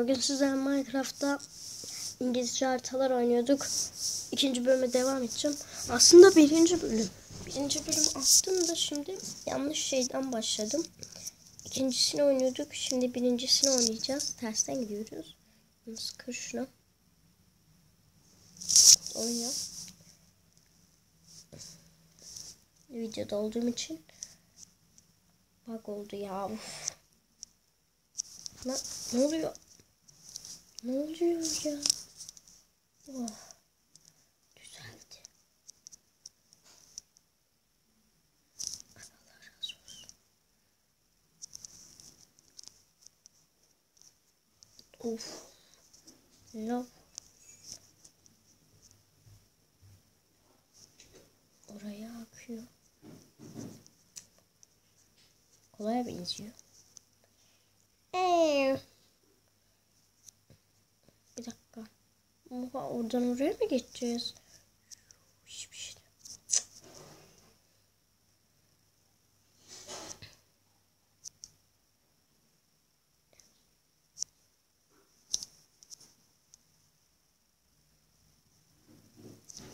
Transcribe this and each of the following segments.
Bugün sizlerle Minecraft'ta İngilizce haritalar oynuyorduk. İkinci bölüme devam edeceğim. Aslında birinci bölüm. Birinci bölüm attım da şimdi yanlış şeyden başladım. İkincisini oynuyorduk. Şimdi birincisini oynayacağız. Tersten gidiyoruz. Nasıl kır şunu. Oyna. Videoda olduğum için bug oldu ya. Uf. Ne oluyor? Ne oluyor ya? Oh. Düzeldi. Allah razı olsun. Of. Lav. Oraya akıyor. Kolaya benziyor. Ee. Bir dakika. Oha, oradan oraya mı geçeceğiz? Hiçbir şey.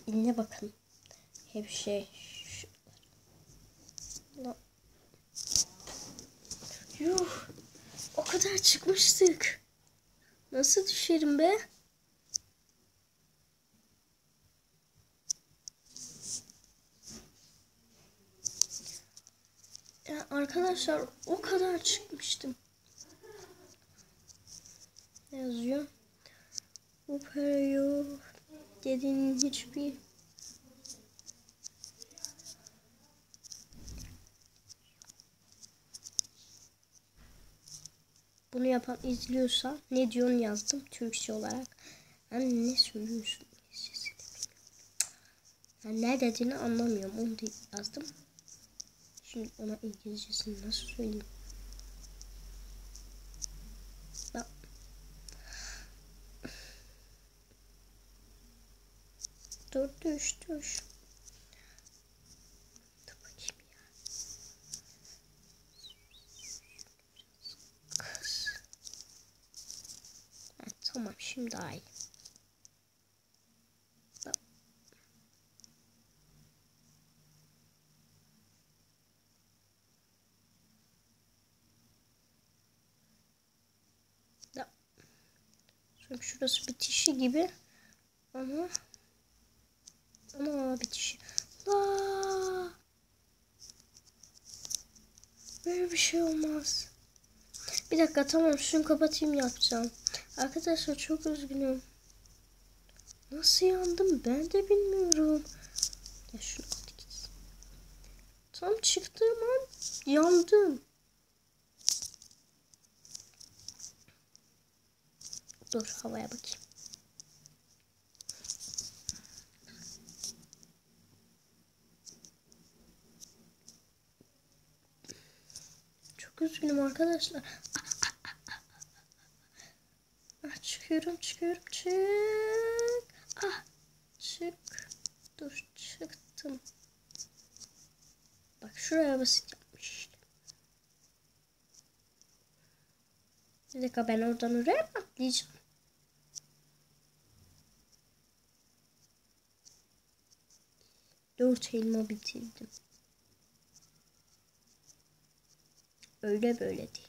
İnne bakalım. Hep şey. Yuh. O kadar çıkmıştık. Nasıl düşerim be? Ya arkadaşlar o kadar çıkmıştım. Ne yazıyor? Operayo dediğinin hiçbir bunu yapan izliyorsa ne diyorsun yazdım Türkçe olarak. Yani ne söylüyorsun? Yani ne dediğini anlamıyorum. Onu yazdım. Şimdi ona İngilizcesini nasıl söyleyeyim? Bak. Dur düş düş. Kız. Ha, tamam şimdi daha iyi. Şurası bitişi gibi ama ama bitişi. La. Böyle bir şey olmaz. Bir dakika tamam şunu kapatayım yapacağım. Arkadaşlar çok üzgünüm. Nasıl yandım ben de bilmiyorum. Ya şunu. Tam çıktığım an yandım. Dur havaya bakayım. Çok üzgünüm arkadaşlar. Ah, çıkıyorum çıkıyorum çık. Ah çık. Dur çıktım. Bak şuraya basit yapmış. Bir dakika ben oradan oraya mı atlayacağım? Dört elma bitirdim. Öyle böyle değil.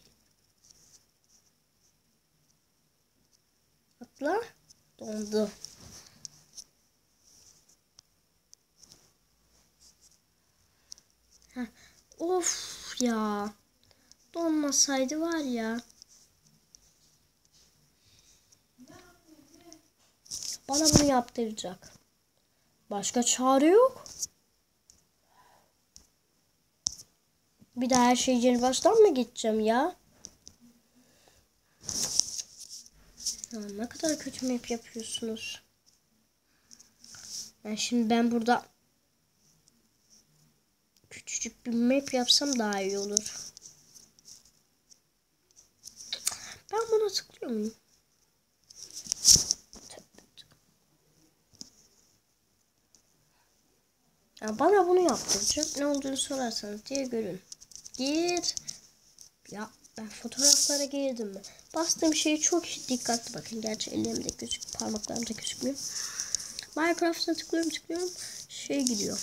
Atla. Dondu. Heh. Of ya. Donmasaydı var ya. Bana bunu yaptıracak. Başka çare yok. Bir daha her şey yeni baştan mı gideceğim ya? Ya ne kadar kötü map yapıyorsunuz. Yani şimdi ben burada küçücük bir map yapsam daha iyi olur. Ben buna tıklıyor muyum? Ya bana bunu yaptıracak. Ne olduğunu sorarsanız diye görün. Gir. Ya ben fotoğraflara girdim mi? bastığım şeyi çok dikkatli bakın. Gerçi ellerimde gözük, parmaklarımda gözükmüyor. Minecraft'a tıklıyorum tıklıyorum. Şey gidiyor.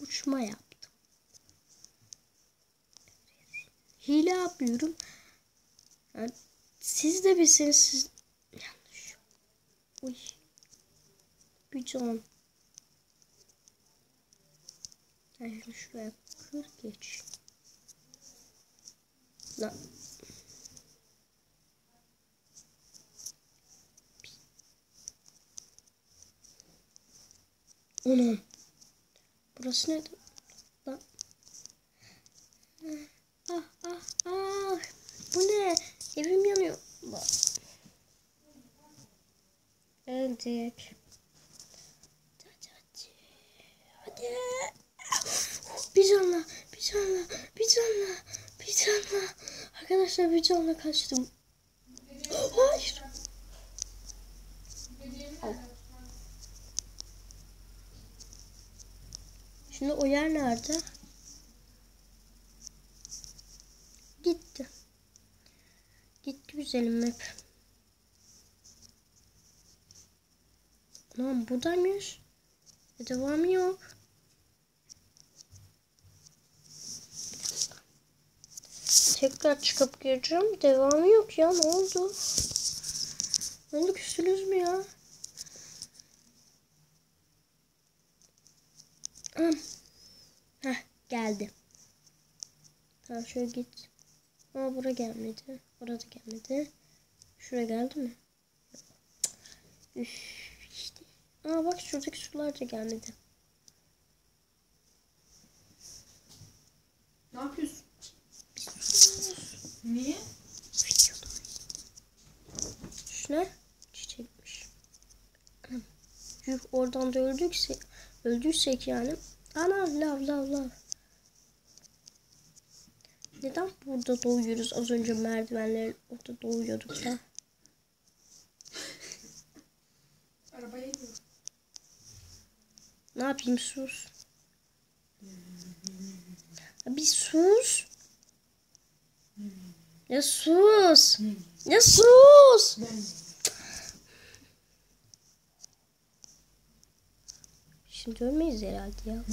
Uçma yaptım. Hile yapmıyorum. Yani siz de bilseniz siz... Yanlış. Uy. Bir can. Ben şimdi şuraya kır geç. Lan. Anam. Burası ne? Lan. Ah ah ah. Bu ne? Evim yanıyor. Bak. Öldük. Bir canla, bir canla, bir canla, bir canla. Arkadaşlar bir canla kaçtım. Hayır. Şimdi o yer nerede? Gitti. Gitti güzelim hep. Lan buradaymış. E devamı yok. Tekrar çıkıp gireceğim. Devamı yok ya. Ne oldu? Ne oldu küstünüz mü ya? Heh, geldi. Tamam şöyle git. Ama bura gelmedi. Orada gelmedi. Şuraya geldi mi? Üf işte. Aa bak şuradaki sular da gelmedi. Ne yapıyorsun? Niye? Şu ne? Çiçekmiş. Yuh oradan da öldükse öldüysek yani. Ana lav lav lav. Neden burada doğuyoruz? Az önce merdivenler orada doğuyorduk da. Arabaya. Ne yapayım sus. Bir sus. Ya sus. Ya sus. Şimdi ölmeyiz herhalde ya.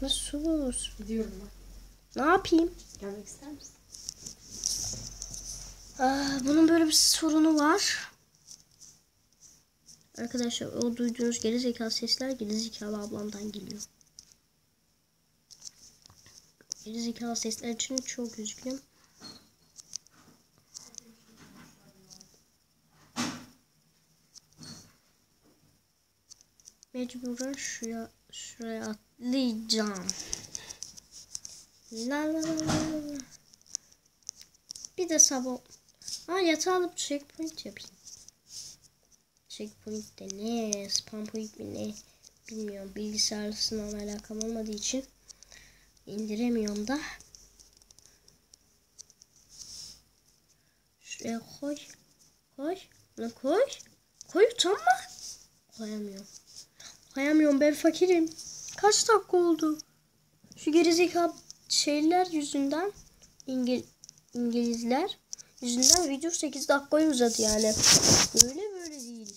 Ya sus. Gidiyorum ben. Ne yapayım? Gelmek ister misin? Aa, bunun böyle bir sorunu var. Arkadaşlar o duyduğunuz gerizekalı sesler gerizekalı ablamdan geliyor. Gerizekalı sesler için çok üzgünüm. Mecburen şuraya, şuraya atlayacağım. La la la la. Bir de sabah. Ha yatağı alıp checkpoint yapayım. Checkpoint de ne? Spam point mi ne? Bilmiyorum. Bilgisayarla sınavla alakam olmadığı için indiremiyorum da. Şuraya koy. Koy. Lan koy. Koy utanma. Koyamıyorum. Koyamıyorum ben fakirim. Kaç dakika oldu? Şu gerizekalı şeyler yüzünden İngil İngilizler yüzünden video 8 dakikayı uzadı yani. Böyle böyle değil.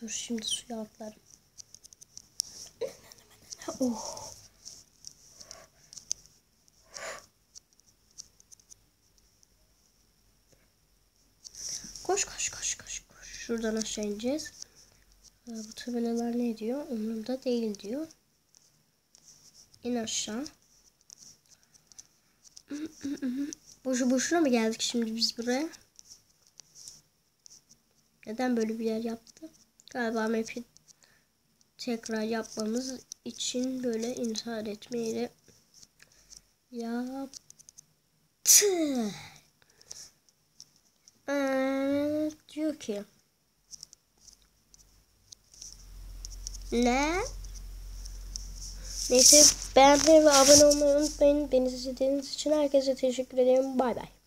Dur şimdi suya atlarım. Oh. Şuradan aşağı ineceğiz. Bu tabelalar ne diyor? Umurumda değil diyor. İn aşağı. Boşu boşuna mı geldik şimdi biz buraya? Neden böyle bir yer yaptı? Galiba map'i tekrar yapmamız için böyle intihar etmeyle yaptı. Ee, diyor ki ne? Neyse beğenmeyi ve abone olmayı unutmayın. Beni izlediğiniz için herkese teşekkür ederim. Bay bay.